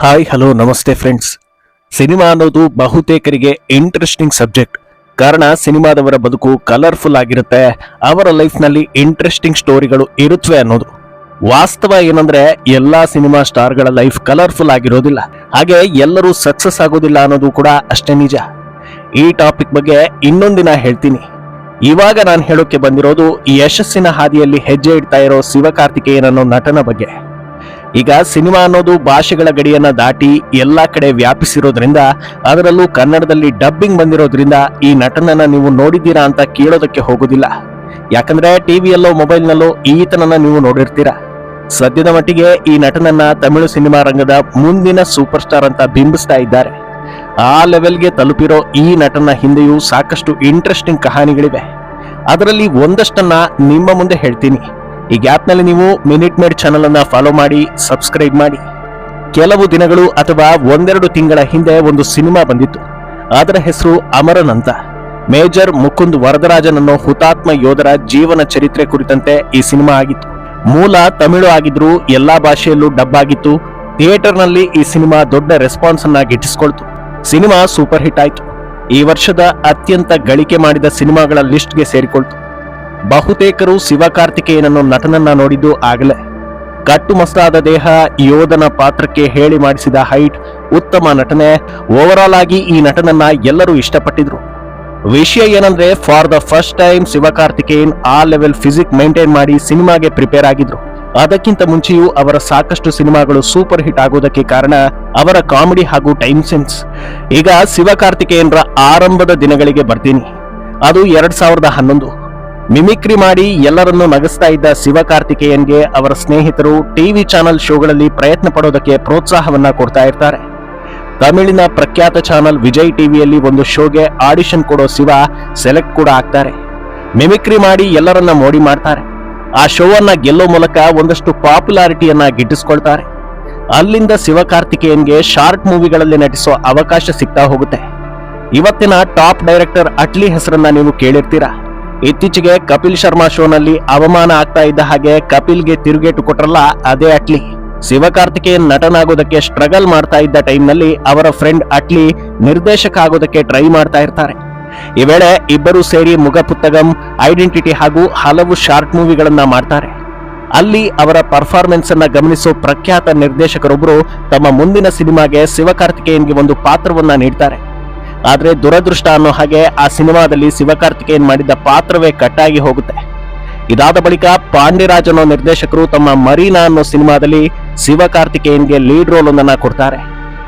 Hi hello ನಮಸ್ತೆ friends cinema ಅನ್ನೋದು ಬಹುತೇಕರಿಗೆ ಇಂಟ್ರೆಸ್ಟಿಂಗ್ ಸಬ್ಜೆಕ್ಟ್ ಕಾರಣ, ಸಿನಿಮಾದವರ ಬದುಕು ಕಲರ್ಫುಲ್ ಆಗಿರುತ್ತೆ. ಅವರ ಲೈಫ್ನಲ್ಲಿ ಇಂಟ್ರೆಸ್ಟಿಂಗ್ ಸ್ಟೋರಿಗಳು ಇರುತ್ತವೆ ಅನ್ನೋದು. ವಾಸ್ತವ ಏನಂದ್ರೆ, ಎಲ್ಲಾ ಸಿನಿಮಾ ಸ್ಟಾರ್ಗಳ ಲೈಫ್ ಕಲರ್ಫುಲ್ ಆಗಿರೋದಿಲ್ಲ. ಹಾಗೆ ಎಲ್ಲರೂ ಸಕ್ಸಸ್ ಆಗೋದಿಲ್ಲ ಅನ್ನೋದು ಕೂಡ ಅಷ್ಟೇ ನಿಜ. ಈ ಟಾಪಿಕ್ ಬಗ್ಗೆ ಇನ್ನೊಂದಿನ ಹೇಳ್ತೀನಿ. ಇವಾಗ ನಾನು ಹೇಳೋಕೆ ಬಂದಿರೋದು, ಯಶಸ್ಸಿನ ಹಾದಿಯಲ್ಲಿ ಹೆಜ್ಜೆ ಇಡ್ತಾ ಇರೋ ಶಿವಕಾರ್ತಿಕೇಯನ್ ಅನ್ನೋ ನಟನ ಬಗ್ಗೆ. ಈಗ ಸಿನಿಮಾ ಅನ್ನೋದು ಭಾಷೆಗಳ ಗಡಿಯನ್ನ ದಾಟಿ ಎಲ್ಲಾ ಕಡೆ ವ್ಯಾಪಿಸಿರೋದ್ರಿಂದ, ಅದರಲ್ಲೂ ಕನ್ನಡದಲ್ಲಿ ಡಬ್ಬಿಂಗ್ ಬಂದಿರೋದ್ರಿಂದ ಈ ನಟನನ್ನ ನೀವು ನೋಡಿದ್ದೀರಾ ಅಂತ ಕೇಳೋದಕ್ಕೆ ಹೋಗೋದಿಲ್ಲ. ಯಾಕಂದ್ರೆ ಟಿವಿಯಲ್ಲೋ ಮೊಬೈಲ್ನಲ್ಲೋ ಈತನನ್ನ ನೀವು ನೋಡಿರ್ತೀರಾ. ಸದ್ಯದ ಮಟ್ಟಿಗೆ ಈ ನಟನನ್ನ ತಮಿಳು ಸಿನಿಮಾ ರಂಗದ ಮುಂದಿನ ಸೂಪರ್ ಸ್ಟಾರ್ ಅಂತ ಬಿಂಬಿಸ್ತಾ ಇದ್ದಾರೆ. ಆ ಲೆವೆಲ್ಗೆ ತಲುಪಿರೋ ಈ ನಟನ ಹಿಂದೆಯೂ ಸಾಕಷ್ಟು ಇಂಟ್ರೆಸ್ಟಿಂಗ್ ಕಹಾನಿಗಳಿವೆ. ಅದರಲ್ಲಿ ಒಂದಷ್ಟನ್ನ ನಿಮ್ಮ ಮುಂದೆ ಹೇಳ್ತೀನಿ. ಈ ಗ್ಯಾಪ್ನಲ್ಲಿ ನೀವು ಮಿನಿಟ್ ಮೇಡ್ ಚಾನಲ್ ಅನ್ನ ಫಾಲೋ ಮಾಡಿ, ಸಬ್ಸ್ಕ್ರೈಬ್ ಮಾಡಿ. ಕೆಲವು ದಿನಗಳು ಅಥವಾ ಒಂದೆರಡು ತಿಂಗಳ ಹಿಂದೆ ಒಂದು ಸಿನಿಮಾ ಬಂದಿತ್ತು. ಅದರ ಹೆಸರು ಅಮರನ್ ಅಂತ. ಮೇಜರ್ ಮುಕುಂದ್ ವರದರಾಜನನ್ನು ಹುತಾತ್ಮ ಯೋಧರ ಜೀವನ ಚರಿತ್ರೆ ಕುರಿತಂತೆ ಈ ಸಿನಿಮಾ ಆಗಿತ್ತು. ಮೂಲ ತಮಿಳು ಆಗಿದ್ರು ಎಲ್ಲಾ ಭಾಷೆಯಲ್ಲೂ ಡಬ್ ಆಗಿತ್ತು. ಥಿಯೇಟರ್ನಲ್ಲಿ ಈ ಸಿನಿಮಾ ದೊಡ್ಡ ರೆಸ್ಪಾನ್ಸ್ ಅನ್ನ ಗಿಟ್ಟಿಸ್ಕೊಳ್ತು. ಸಿನಿಮಾ ಸೂಪರ್ ಹಿಟ್ ಆಯ್ತು. ಈ ವರ್ಷದ ಅತ್ಯಂತ ಗಳಿಕೆ ಮಾಡಿದ ಸಿನಿಮಾಗಳ ಲಿಸ್ಟ್ಗೆ ಸೇರಿಕೊಳ್ತು. ಬಹುತೇಕರು ಶಿವಕಾರ್ತಿಕೇಯನನ್ನು ನಟನನ್ನ ನೋಡಿದ್ದು ಆಗಲೇ. ಕಟ್ಟುಮಸ್ತಾದ ದೇಹ ಯೋಧನ ಪಾತ್ರಕ್ಕೆ ಹೇಳಿ ಮಾಡಿಸಿದ ಹೈಟ್, ಉತ್ತಮ ನಟನೆ ಓವರಾಲ್ ಆಗಿ ಈ ನಟನನ್ನ ಎಲ್ಲರೂ ಇಷ್ಟಪಟ್ಟಿದ್ರು. ವಿಷಯ ಏನಂದ್ರೆ for the first time Sivakarthikeyan ಆ ಲೆವೆಲ್ ಫಿಸಿಕ್ ಮೇಂಟೈನ್ ಮಾಡಿ ಸಿನಿಮಾಗೆ ಪ್ರಿಪೇರ್ ಆಗಿದ್ರು. ಅದಕ್ಕಿಂತ ಮುಂಚೆಯೂ ಅವರ ಸಾಕಷ್ಟು ಸಿನಿಮಾಗಳು ಸೂಪರ್ ಹಿಟ್ ಆಗೋದಕ್ಕೆ ಕಾರಣ ಅವರ ಕಾಮಿಡಿ ಹಾಗೂ ಟೈಮ್ ಸೆನ್ಸ್ ಈಗ ಶಿವಕಾರ್ತಿಕೇಯನ್ರ ಆರಂಭದ ದಿನಗಳಿಗೆ ಬರ್ತೀನಿ. ಅದು ಎರಡ್ ಸಾವಿರದ ಹನ್ನೊಂದು. ಮಿಮಿಕ್ರಿ ಮಾಡಿ ಎಲ್ಲರನ್ನೂ ನಗಿಸ್ತಾ ಇದ್ದ ಶಿವಕಾರ್ತಿಕೇಯನ್ಗೆ ಅವರ ಸ್ನೇಹಿತರು ಟಿವಿ ಚಾನೆಲ್ ಶೋಗಳಲ್ಲಿ ಪ್ರಯತ್ನ ಪಡೋದಕ್ಕೆ ಪ್ರೋತ್ಸಾಹವನ್ನ ಕೊಡ್ತಾ ಇರ್ತಾರೆ. ತಮಿಳಿನ ಪ್ರಖ್ಯಾತ ಚಾನೆಲ್ ವಿಜಯ್ ಟಿವಿಯಲ್ಲಿ ಒಂದು ಶೋಗೆ ಆಡಿಷನ್ ಕೊಡೋ ಶಿವ ಸೆಲೆಕ್ಟ್ ಕೂಡ ಆಗ್ತಾರೆ. ಮಿಮಿಕ್ರಿ ಮಾಡಿ ಎಲ್ಲರನ್ನ ಮೋಡಿ ಮಾಡ್ತಾರೆ. ಆ ಶೋವನ್ನ ಗೆಲ್ಲೋ ಮೂಲಕ ಒಂದಷ್ಟು ಪಾಪ್ಯುಲಾರಿಟಿಯನ್ನ ಗಿಟ್ಟಿಸ್ಕೊಳ್ತಾರೆ. ಅಲ್ಲಿಂದ ಶಿವಕಾರ್ತಿಕೇಯನ್ಗೆ ಶಾರ್ಟ್ ಮೂವಿಗಳಲ್ಲಿ ನಟಿಸೋ ಅವಕಾಶ ಸಿಗ್ತಾ ಹೋಗುತ್ತೆ. ಇವತ್ತಿನ ಟಾಪ್ ಡೈರೆಕ್ಟರ್ ಅಟ್ಲಿ ಹೆಸರನ್ನ ನೀವು ಕೇಳಿರ್ತೀರಾ? ಇತ್ತೀಚೆಗೆ ಕಪಿಲ್ ಶರ್ಮಾ ಶೋನಲ್ಲಿ ಅವಮಾನ ಆಗ್ತಾ ಇದ್ದ ಹಾಗೆ ಕಪಿಲ್ಗೆ ತಿರುಗೇಟು ಕೊಟ್ರಲ್ಲ ಅದೇ ಅಟ್ಲಿ ಶಿವಕಾರ್ತಿಕೇಯನ್ ನಟನಾಗೋದಕ್ಕೆ ಸ್ಟ್ರಗಲ್ ಮಾಡ್ತಾ ಇದ್ದ ಟೈಮ್ನಲ್ಲಿ ಅವರ ಫ್ರೆಂಡ್ ಅಟ್ಲಿ ನಿರ್ದೇಶಕ ಆಗೋದಕ್ಕೆ ಟ್ರೈ ಮಾಡ್ತಾ ಇರ್ತಾರೆ. ಈ ವೇಳೆ ಇಬ್ಬರು ಸೇರಿ ಮುಗಪುತ್ತಗಂ ಐಡೆಂಟಿಟಿ ಹಾಗೂ ಹಲವು ಶಾರ್ಟ್ ಮೂವಿಗಳನ್ನ ಮಾಡ್ತಾರೆ. ಅಲ್ಲಿ ಅವರ ಪರ್ಫಾರ್ಮೆನ್ಸ್ ಅನ್ನ ಗಮನಿಸೋ ಪ್ರಖ್ಯಾತ ನಿರ್ದೇಶಕರೊಬ್ಬರು ತಮ್ಮ ಮುಂದಿನ ಸಿನಿಮಾಗೆ ಶಿವಕಾರ್ತಿಕೇಯನ್ಗೆ ಒಂದು ಪಾತ್ರವನ್ನ ನೀಡ್ತಾರೆ. ಆದ್ರೆ ದುರದೃಷ್ಟ ಅನ್ನೋ ಹಾಗೆ ಆ ಸಿನಿಮಾದಲ್ಲಿ ಶಿವಕಾರ್ತಿಕೇಯನ್ ಮಾಡಿದ್ದ ಪಾತ್ರವೇ ಕಟ್ಟಾಗಿ ಹೋಗುತ್ತೆ. ಇದಾದ ಬಳಿಕ ಪಾಂಡ್ಯರಾಜ್ ಅನ್ನೋ ನಿರ್ದೇಶಕರು ತಮ್ಮ ಮರೀನಾ ಅನ್ನೋ ಸಿನಿಮಾದಲ್ಲಿ ಶಿವಕಾರ್ತಿಕೇಯನ್ಗೆ ಲೀಡ್ ರೋಲ್ ಒಂದನ್ನ ಕೊಡ್ತಾರೆ.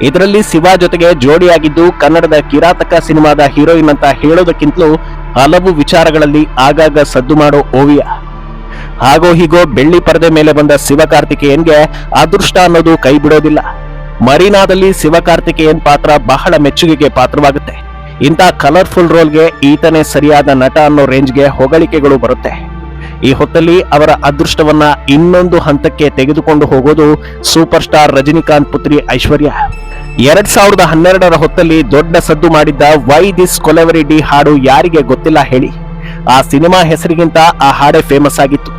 ಇದರಲ್ಲಿ ಶಿವ ಜೊತೆಗೆ ಜೋಡಿಯಾಗಿದ್ದು ಕನ್ನಡದ ಕಿರಾತಕ ಸಿನಿಮಾದ ಹೀರೋಯಿನ್ ಅಂತ ಹೇಳೋದಕ್ಕಿಂತಲೂ ಹಲವು ವಿಚಾರಗಳಲ್ಲಿ ಆಗಾಗ ಸದ್ದು ಮಾಡೋ ಓವಿಯ. ಹಾಗೋ ಹೀಗೋ ಬೆಳ್ಳಿ ಪರದೆ ಮೇಲೆ ಬಂದ ಶಿವಕಾರ್ತಿಕೇಯನ್ಗೆ ಅದೃಷ್ಟ ಅನ್ನೋದು ಕೈ ಬಿಡೋದಿಲ್ಲ. ಮರೀನಾದಲ್ಲಿ ಶಿವಕಾರ್ತಿಕೇಯನ್ ಪಾತ್ರ ಬಹಳ ಮೆಚ್ಚುಗೆಗೆ ಪಾತ್ರವಾಗುತ್ತೆ. ಇಂಥ ಕಲರ್ಫುಲ್ ರೋಲ್ಗೆ ಈತನೇ ಸರಿಯಾದ ನಟ ಅನ್ನೋ ರೇಂಜ್ಗೆ ಹೊಗಳಿಕೆಗಳು ಬರುತ್ತೆ. ಈ ಹೊತ್ತಲ್ಲಿ ಅವರ ಅದೃಷ್ಟವನ್ನ ಇನ್ನೊಂದು ಹಂತಕ್ಕೆ ತೆಗೆದುಕೊಂಡು ಹೋಗೋದು ಸೂಪರ್ ಸ್ಟಾರ್ ರಜನಿಕಾಂತ್ ಪುತ್ರಿ ಐಶ್ವರ್ಯ. ಎರಡ್ ಸಾವಿರದ ಹನ್ನೆರಡರ ಹೊತ್ತಲ್ಲಿ ದೊಡ್ಡ ಸದ್ದು ಮಾಡಿದ್ದ ವೈ ದಿಸ್ ಕೊಲೆವರಿ ಡಿ ಹಾಡು ಯಾರಿಗೆ ಗೊತ್ತಿಲ್ಲ ಹೇಳಿ. ಆ ಸಿನಿಮಾ ಹೆಸರಿಗಿಂತ ಆ ಹಾಡೇ ಫೇಮಸ್ ಆಗಿತ್ತು.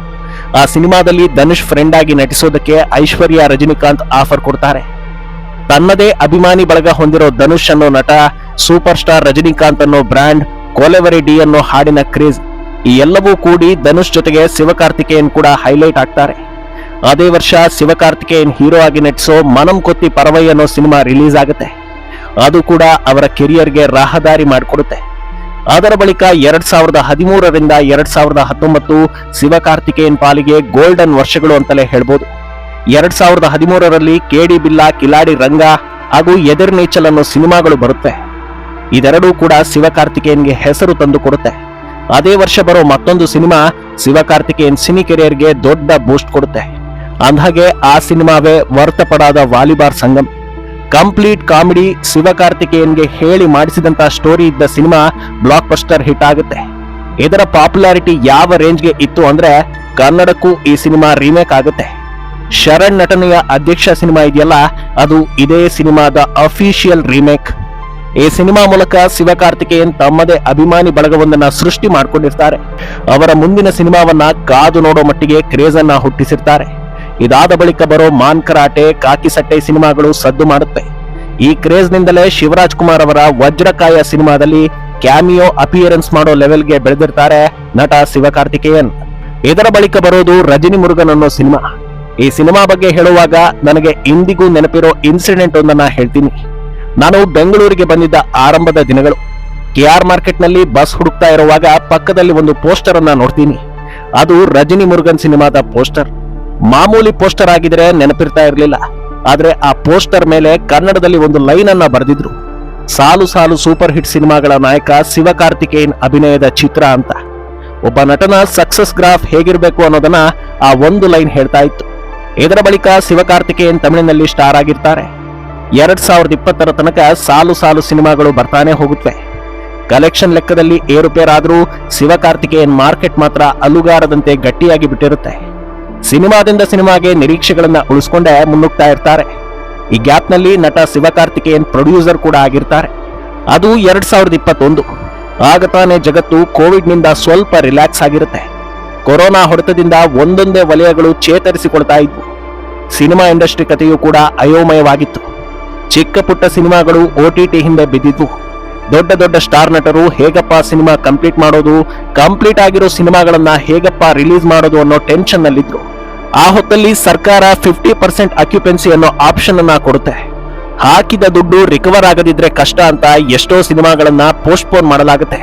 ಆ ಸಿನಿಮಾದಲ್ಲಿ ಧನುಷ್ ಫ್ರೆಂಡ್ ಆಗಿ ನಟಿಸೋದಕ್ಕೆ ಐಶ್ವರ್ಯ, ರಜನಿಕಾಂತ್ ಆಫರ್ ಕೊಡ್ತಾರೆ. ತನ್ನದೇ ಅಭಿಮಾನಿ ಬಳಗ ಹೊಂದಿರೋ ಧನುಷ್ ಅನ್ನೋ ನಟ ಸೂಪರ್ ಸ್ಟಾರ್ ರಜನಿಕಾಂತ್ ಅನ್ನೋ ಬ್ರ್ಯಾಂಡ್ ಕೋಲೆವರಿ ಡಿ ಅನ್ನೋ ಹಾಡಿನ ಕ್ರೇಜ್ ಈ ಎಲ್ಲವೂ ಕೂಡಿ ಧನುಷ್ ಜೊತೆಗೆ ಶಿವಕಾರ್ತಿಕೇಯನ್ ಕೂಡ ಹೈಲೈಟ್ ಆಗ್ತಾರೆ. ಅದೇ ವರ್ಷ ಶಿವಕಾರ್ತಿಕೇಯನ್ ಹೀರೋ ಆಗಿ ನಟಿಸೋ ಮನಂ ಕೊತ್ತಿ ಪರವೈ ಅನ್ನೋ ಸಿನಿಮಾ ರಿಲೀಸ್ ಆಗುತ್ತೆ. ಅದು ಕೂಡ ಅವರ ಕೆರಿಯರ್ಗೆ ರಾಹದಾರಿ ಮಾಡಿಕೊಡುತ್ತೆ. ಅದರ ಬಳಿಕ ಎರಡ್ ಸಾವಿರದ ಹದಿಮೂರರಿಂದ ಎರಡ್ ಸಾವಿರದ ಹತ್ತೊಂಬತ್ತು ಶಿವಕಾರ್ತಿಕೇಯನ್ ಪಾಲಿಗೆ ಗೋಲ್ಡನ್ ವರ್ಷಗಳು ಅಂತಲೇ ಹೇಳ್ಬೋದು. ಎರಡ್ ಸಾವಿರದ ಹದಿಮೂರರಲ್ಲಿ ಕೆಡಿ ಬಿಲ್ಲಾ, ಕಿಲಾಡಿ ರಂಗ ಹಾಗೂ ಎದರ್ ನೇಚಲ್ ಅನ್ನೋ ಸಿನಿಮಾಗಳು ಬರುತ್ತೆ. ಇದೆರಡೂ ಕೂಡ ಶಿವಕಾರ್ತಿಕೇಯನ್ಗೆ ಹೆಸರು ತಂದು ಕೊಡುತ್ತೆ. ಅದೇ ವರ್ಷ ಬರೋ ಮತ್ತೊಂದು ಸಿನಿಮಾ ಶಿವಕಾರ್ತಿಕೇಯನ್ ಸಿನಿ ಕೆರಿಯರ್ಗೆ ದೊಡ್ಡ ಬೂಸ್ಟ್ ಕೊಡುತ್ತೆ. ಅಂದ್ಹಾಗೆ ಆ ಸಿನಿಮಾವೇ ವರ್ತಪಡಾದ ವಾಲಿಬಾರ್ ಸಂಗಮ್. ಕಂಪ್ಲೀಟ್ ಕಾಮಿಡಿ ಶಿವಕಾರ್ತಿಕೇಯನ್ಗೆ ಹೇಳಿ ಮಾಡಿಸಿದಂತ ಸ್ಟೋರಿ ಇದ್ದ ಸಿನಿಮಾ ಬ್ಲಾಕ್ ಬಸ್ಟರ್ ಹಿಟ್ ಆಗುತ್ತೆ. ಇದರ ಪಾಪ್ಯುಲಾರಿಟಿ ಯಾವ ರೇಂಜ್ಗೆ ಇತ್ತು ಅಂದ್ರೆ ಕನ್ನಡಕ್ಕೂ ಈ ಸಿನಿಮಾ ರೀಮೇಕ್ ಆಗುತ್ತೆ. ಶರಣ್ ನಟನೆಯ ಅಧ್ಯಕ್ಷ ಸಿನಿಮಾ ಇದೆಯಲ್ಲ, ಅದು ಇದೇ ಸಿನಿಮಾದ ಅಫಿಷಿಯಲ್ ರೀಮೇಕ್. ಈ ಸಿನಿಮಾ ಮೂಲಕ ಶಿವಕಾರ್ತಿಕೇಯನ್ ತಮ್ಮದೇ ಅಭಿಮಾನಿ ಬಳಗವೊಂದನ್ನ ಸೃಷ್ಟಿ ಮಾಡಿಕೊಂಡಿರ್ತಾರೆ. ಅವರ ಮುಂದಿನ ಸಿನಿಮಾವನ್ನ ಕಾದು ನೋಡೋ ಮಟ್ಟಿಗೆ ಕ್ರೇಜ್ ಅನ್ನ ಹುಟ್ಟಿಸಿರ್ತಾರೆ. ಇದಾದ ಬಳಿಕ ಬರೋ ಮಾನ್ ಕರಾಟೆ, ಕಾಕಿ ಸಟ್ಟೆ ಸಿನಿಮಾಗಳು ಸದ್ದು ಮಾಡುತ್ತೆ. ಈ ಕ್ರೇಜ್ ನಿಂದಲೇ ಶಿವರಾಜ್ ಕುಮಾರ್ ಅವರ ವಜ್ರಕಾಯ ಸಿನಿಮಾದಲ್ಲಿ ಕ್ಯಾಮಿಯೋ ಅಪಿಯರೆನ್ಸ್ ಮಾಡೋ ಲೆವೆಲ್ಗೆ ಬೆಳೆದಿರ್ತಾರೆ ನಟ ಶಿವಕಾರ್ತಿಕೇಯನ್. ಇದರ ಬಳಿಕ ಬರೋದು ರಜನಿ ಮುರುಗನ್ ಅನ್ನೋ ಸಿನಿಮಾ. ಈ ಸಿನಿಮಾ ಬಗ್ಗೆ ಹೇಳುವಾಗ ನನಗೆ ಇಂದಿಗೂ ನೆನಪಿರೋ ಇನ್ಸಿಡೆಂಟ್ ಒಂದನ್ನ ಹೇಳ್ತೀನಿ. ನಾನು ಬೆಂಗಳೂರಿಗೆ ಬಂದಿದ್ದ ಆರಂಭದ ದಿನಗಳು. ಕೆ ಆರ್ ಮಾರ್ಕೆಟ್ನಲ್ಲಿ ಬಸ್ ಹುಡುಕ್ತಾ ಇರುವಾಗ ಪಕ್ಕದಲ್ಲಿ ಒಂದು ಪೋಸ್ಟರ್ ಅನ್ನ ನೋಡ್ತೀನಿ. ಅದು ರಜನಿ ಮುರುಗನ್ ಸಿನಿಮಾದ ಪೋಸ್ಟರ್. ಮಾಮೂಲಿ ಪೋಸ್ಟರ್ ಆಗಿದ್ರೆ ನೆನಪಿರ್ತಾ ಇರಲಿಲ್ಲ. ಆದ್ರೆ ಆ ಪೋಸ್ಟರ್ ಮೇಲೆ ಕನ್ನಡದಲ್ಲಿ ಒಂದು ಲೈನ್ ಅನ್ನ ಬರೆದಿದ್ರು. ಸಾಲು ಸಾಲು ಸೂಪರ್ ಹಿಟ್ ಸಿನಿಮಾಗಳ ನಾಯಕ ಶಿವಕಾರ್ತಿಕೇಯನ್ ಅಭಿನಯದ ಚಿತ್ರ ಅಂತ. ಒಬ್ಬ ನಟನ ಸಕ್ಸಸ್ ಗ್ರಾಫ್ ಹೇಗಿರ್ಬೇಕು ಅನ್ನೋದನ್ನ ಆ ಒಂದು ಲೈನ್ ಹೇಳ್ತಾ ಇತ್ತು. ಇದರ ಬಳಿಕ ಶಿವಕಾರ್ತಿಕೇಯನ್ ತಮಿಳಿನಲ್ಲಿ ಸ್ಟಾರ್ ಆಗಿರ್ತಾರೆ. ಎರಡ್ ಸಾವಿರದ ಇಪ್ಪತ್ತರ ತನಕ ಸಾಲು ಸಾಲು ಸಿನಿಮಾಗಳು ಬರ್ತಾನೆ ಹೋಗುತ್ತವೆ. ಕಲೆಕ್ಷನ್ ಲೆಕ್ಕದಲ್ಲಿ ಏರುಪೇರಾದರೂ ಶಿವಕಾರ್ತಿಕೇಯನ್ ಮಾರ್ಕೆಟ್ ಮಾತ್ರ ಅಲುಗಾರದಂತೆ ಗಟ್ಟಿಯಾಗಿ ಬಿಟ್ಟಿರುತ್ತೆ. ಸಿನಿಮಾದಿಂದ ಸಿನಿಮಾಗೆ ನಿರೀಕ್ಷೆಗಳನ್ನ ಉಳಿಸ್ಕೊಂಡೆ ಮುನ್ನುಗ್ತಾ ಇರ್ತಾರೆ. ಈ ಗ್ಯಾಪ್ನಲ್ಲಿ ನಟ ಶಿವಕಾರ್ತಿಕೇಯನ್ ಪ್ರೊಡ್ಯೂಸರ್ ಕೂಡ ಆಗಿರ್ತಾರೆ. ಅದು ಎರಡ್ ಸಾವಿರದ ಇಪ್ಪತ್ತೊಂದು. ಆಗ ತಾನೇ ಜಗತ್ತು ಕೋವಿಡ್ನಿಂದ ಸ್ವಲ್ಪ ರಿಲ್ಯಾಕ್ಸ್ ಆಗಿರುತ್ತೆ. ಕೊರೋನಾ ಹೊಡೆತದಿಂದ ಒಂದೊಂದೇ ವಲಯಗಳು ಚೇತರಿಸಿಕೊಳ್ತಾ ಇದ್ವು. ಸಿನಿಮಾ ಇಂಡಸ್ಟ್ರಿ ಕಥೆಯೂ ಕೂಡ ಅಯೋಮಯವಾಗಿತ್ತು. ಚಿಕ್ಕ ಪುಟ್ಟ ಸಿನಿಮಾಗಳು ಟಿ ಹಿಂದೆ ಬಿದ್ದಿದ್ವು. ದೊಡ್ಡ ದೊಡ್ಡ ಸ್ಟಾರ್ ನಟರು ಹೇಗಪ್ಪ ಸಿನಿಮಾ ಕಂಪ್ಲೀಟ್ ಮಾಡೋದು, ಕಂಪ್ಲೀಟ್ ಆಗಿರೋ ಸಿನಿಮಾಗಳನ್ನ ಹೇಗಪ್ಪ ರಿಲೀಸ್ ಮಾಡೋದು ಅನ್ನೋ ಟೆನ್ಷನ್ ನಲ್ಲಿದ್ರು. ಆ ಹೊತ್ತಲ್ಲಿ ಸರ್ಕಾರ ಫಿಫ್ಟಿ ಪರ್ಸೆಂಟ್ ಅಕ್ಯುಪೆನ್ಸಿ ಅನ್ನೋ ಆಪ್ಷನ್ ಅನ್ನ ಕೊಡುತ್ತೆ. ಹಾಕಿದ ದುಡ್ಡು ರಿಕವರ್ ಆಗದಿದ್ರೆ ಕಷ್ಟ ಅಂತ ಎಷ್ಟೋ ಸಿನಿಮಾಗಳನ್ನ ಪೋಸ್ಟ್ಪೋನ್ ಮಾಡಲಾಗುತ್ತೆ.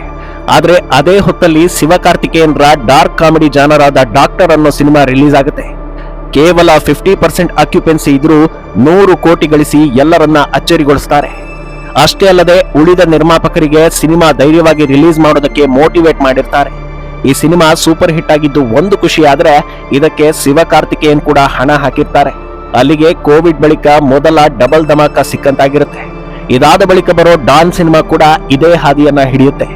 ಆದ್ರೆ ಅದೇ ಹೊತ್ತಲ್ಲಿ ಶಿವಕಾರ್ತಿಕೇಯನ್ರ ಡಾರ್ಕ್ ಕಾಮಿಡಿ ಜಾನರಾದ ಡಾಕ್ಟರ್ ಅನ್ನೋ ಸಿನಿಮಾ ರಿಲೀಸ್ ಆಗುತ್ತೆ. ಕೇವಲ ಫಿಫ್ಟಿ ಪರ್ಸೆಂಟ್ ಆಕ್ಯುಪೆನ್ಸಿ ಇದ್ರೂ ನೂರು ಕೋಟಿ ಗಳಿಸಿ ಎಲ್ಲರನ್ನ ಅಚ್ಚರಿಗೊಳಿಸ್ತಾರೆ. ಅಷ್ಟೇ ಅಲ್ಲದೆ ಉಳಿದ ನಿರ್ಮಾಪಕರಿಗೆ ಸಿನಿಮಾ ಧೈರ್ಯವಾಗಿ ರಿಲೀಸ್ ಮಾಡೋದಕ್ಕೆ ಮೋಟಿವೇಟ್ ಮಾಡಿರ್ತಾರೆ. ಈ ಸಿನಿಮಾ ಸೂಪರ್ ಹಿಟ್ ಆಗಿದ್ದು ಒಂದು ಖುಷಿ ಆದ್ರೆ ಇದಕ್ಕೆ ಶಿವಕಾರ್ತಿಕೇಯನ್ ಕೂಡ ಹಣ ಹಾಕಿರ್ತಾರೆ. ಅಲ್ಲಿಗೆ ಕೋವಿಡ್ ಬಳಿಕ ಮೊದಲ ಡಬಲ್ ಧಮಾಕ ಸಿಕ್ಕಂತಾಗಿರುತ್ತೆ. ಇದಾದ ಬಳಿಕ ಬರೋ ಡಾನ್ ಸಿನಿಮಾ ಕೂಡ ಇದೇ ಹಾದಿಯನ್ನ ಹಿಡಿಯುತ್ತೆ.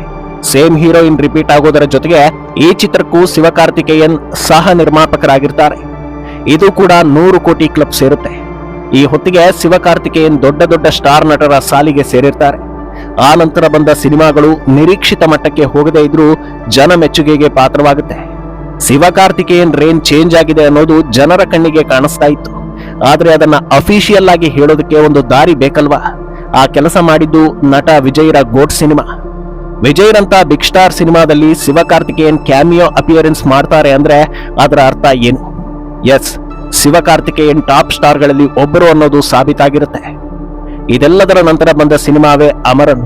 ಸೇಮ್ ಹೀರೋಯಿನ್ ರಿಪೀಟ್ ಆಗೋದರ ಜೊತೆಗೆ ಈ ಚಿತ್ರಕ್ಕೂ ಶಿವಕಾರ್ತಿಕೇಯನ್ ಸಹ ನಿರ್ಮಾಪಕರಾಗಿರ್ತಾರೆ. ಇದು ಕೂಡ ನೂರು ಕೋಟಿ ಕ್ಲಬ್ ಸೇರುತ್ತೆ. ಈ ಹೊತ್ತಿಗೆ ಶಿವಕಾರ್ತಿಕೇಯನ್ ದೊಡ್ಡ ದೊಡ್ಡ ಸ್ಟಾರ್ ನಟರ ಸಾಲಿಗೆ ಸೇರಿರ್ತಾರೆ. ಆ ನಂತರ ಬಂದ ಸಿನಿಮಾಗಳು ನಿರೀಕ್ಷಿತ ಮಟ್ಟಕ್ಕೆ ಹೋಗದೇ ಇದ್ರೂ ಜನ ಮೆಚ್ಚುಗೆಗೆ ಪಾತ್ರವಾಗುತ್ತೆ. ಶಿವಕಾರ್ತಿಕೇಯನ್ ರೇನ್ ಚೇಂಜ್ ಆಗಿದೆ ಅನ್ನೋದು ಜನರ ಕಣ್ಣಿಗೆ ಕಾಣಿಸ್ತಾ ಇತ್ತು. ಆದ್ರೆ ಅದನ್ನ ಅಫಿಷಿಯಲ್ ಆಗಿ ಹೇಳೋದಕ್ಕೆ ಒಂದು ದಾರಿ ಬೇಕಲ್ವಾ? ಆ ಕೆಲಸ ಮಾಡಿದ್ದು ನಟ ವಿಜಯ್ರ ಗೋಟ್ ಸಿನಿಮಾ. ವಿಜಯ್ರಂತ ಬಿಗ್ ಸ್ಟಾರ್ ಸಿನಿಮಾದಲ್ಲಿ ಶಿವಕಾರ್ತಿಕೇಯನ್ ಕ್ಯಾಮಿಯೋ ಅಪಿಯರೆನ್ಸ್ ಮಾಡ್ತಾರೆ ಅಂದ್ರೆ ಅದರ ಅರ್ಥ ಏನು? ಎಸ್ ಶಿವಕಾರ್ತಿಕೇಯನ್ ಟಾಪ್ ಸ್ಟಾರ್ಗಳಲ್ಲಿ ಒಬ್ಬರು ಅನ್ನೋದು ಸಾಬೀತಾಗಿರುತ್ತೆ. ಇದೆಲ್ಲದರ ನಂತರ ಬಂದ ಸಿನಿಮಾವೇ ಅಮರನ್.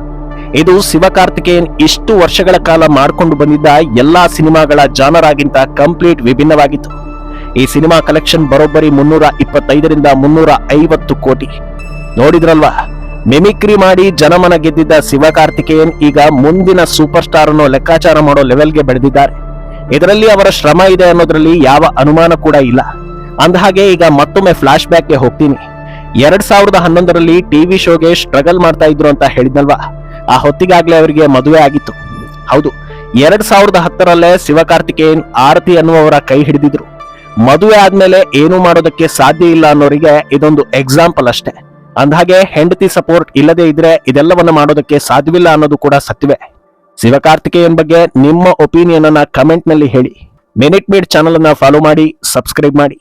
ಇದು ಶಿವಕಾರ್ತಿಕೇಯನ್ ಇಷ್ಟು ವರ್ಷಗಳ ಕಾಲ ಮಾಡಿಕೊಂಡು ಬಂದಿದ್ದ ಎಲ್ಲಾ ಸಿನಿಮಾಗಳ ಜಾನರಾಗಿಂತ ಕಂಪ್ಲೀಟ್ ವಿಭಿನ್ನವಾಗಿತ್ತು. ಈ ಸಿನಿಮಾ ಕಲೆಕ್ಷನ್ ಬರೋಬ್ಬರಿ ಮುನ್ನೂರ ಇಪ್ಪತ್ತೈದರಿಂದ ಮುನ್ನೂರ ಐವತ್ತು ಕೋಟಿ. ನೋಡಿದ್ರಲ್ವಾ? ಮಿಮಿಕ್ರಿ ಮಾಡಿ ಜನಮನ ಗೆದ್ದಿದ್ದ ಶಿವಕಾರ್ತಿಕೇಯನ್ ಈಗ ಮುಂದಿನ ಸೂಪರ್ ಸ್ಟಾರ್ ಅನ್ನೋ ಲೆಕ್ಕಾಚಾರ ಮಾಡೋ ಲೆವೆಲ್ಗೆ ಬೆಳೆದಿದ್ದಾರೆ. ಇದರಲ್ಲಿ ಅವರ ಶ್ರಮ ಇದೆ ಅನ್ನೋದ್ರಲ್ಲಿ ಯಾವ ಅನುಮಾನ ಕೂಡ ಇಲ್ಲ. ಅಂದಹಾಗೆ ಈಗ ಮತ್ತೊಮ್ಮೆ ಫ್ಲಾಶ್ ಬ್ಯಾಕ್ಗೆ ಹೋಗ್ತೀನಿ. ಎರಡ್ ಸಾವಿರದ ಹನ್ನೊಂದರಲ್ಲಿ ಟಿವಿ ಶೋಗೆ ಸ್ಟ್ರಗಲ್ ಮಾಡ್ತಾ ಇದ್ರು ಅಂತ ಹೇಳಿದ್ನಲ್ವಾ? ಆ ಹೊತ್ತಿಗಾಗ್ಲೇ ಅವರಿಗೆ ಮದುವೆ ಆಗಿತ್ತು. ಹೌದು, ಎರಡ್ ಸಾವಿರದ ಹತ್ತರಲ್ಲೇ ಶಿವಕಾರ್ತಿಕೇಯನ್ ಆರತಿ ಅನ್ನುವವರ ಕೈ ಹಿಡಿದಿದ್ರು. ಮದುವೆ ಆದ್ಮೇಲೆ ಏನು ಮಾಡೋದಕ್ಕೆ ಸಾಧ್ಯ ಇಲ್ಲ ಅನ್ನೋರಿಗೆ ಇದೊಂದು ಎಕ್ಸಾಂಪಲ್ ಅಷ್ಟೇ. ಅಂದಹಾಗೆ ಹೆಂಡತಿ ಸಪೋರ್ಟ್ ಇಲ್ಲದೆ ಇದ್ರೆ ಇದೆಲ್ಲವನ್ನ ಮಾಡೋದಕ್ಕೆ ಸಾಧ್ಯವಿಲ್ಲ ಅನ್ನೋದು ಕೂಡ ಸತ್ಯವೇ. ಶಿವಕಾರ್ತಿಕೇಯನ್ ಬಗ್ಗೆ ನಿಮ್ಮ ಒಪಿನಿಯನ್ ಅನ್ನ ಕಮೆಂಟ್ನಲ್ಲಿ ಹೇಳಿ. ಮಿನಿಟ್ ಮೀಡ್ ಚಾನಲ್ ಅನ್ನ ಫಾಲೋ ಮಾಡಿ ಸಬ್ಸ್ಕ್ರೈಬ್ ಮಾಡಿ.